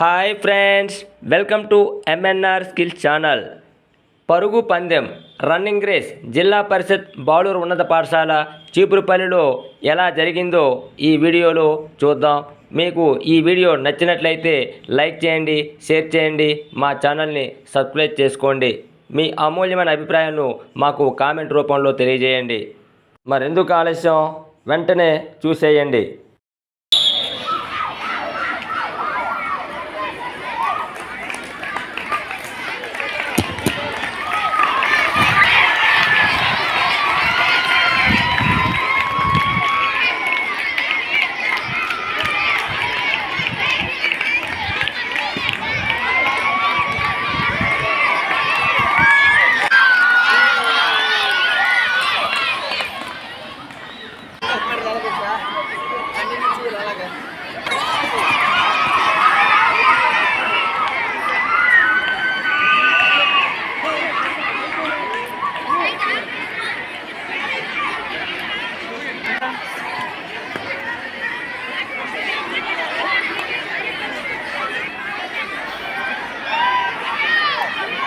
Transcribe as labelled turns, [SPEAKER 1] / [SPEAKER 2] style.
[SPEAKER 1] Hi friends welcome to MNR skills channel పరుగు పందెం running race జిల్లా పరిషత్ బాలూరు ఉన్నత పాఠశాల చీపురుపల్లిలో ఎలా జరిగిందో ఈ వీడియోలో చూద్దాం. మీకు ఈ వీడియో నచ్చినట్లయితే లైక్ చేయండి షేర్ చేయండి మా ఛానల్ని సబ్స్క్రైబ్ చేసుకోండి. మీ అమూల్యమైన అభిప్రాయాలను మాకు కామెంట్ రూపంలో తెలియజేయండి. మరెందుకు ఆలస్యం? వెంటనే చూసేయండి.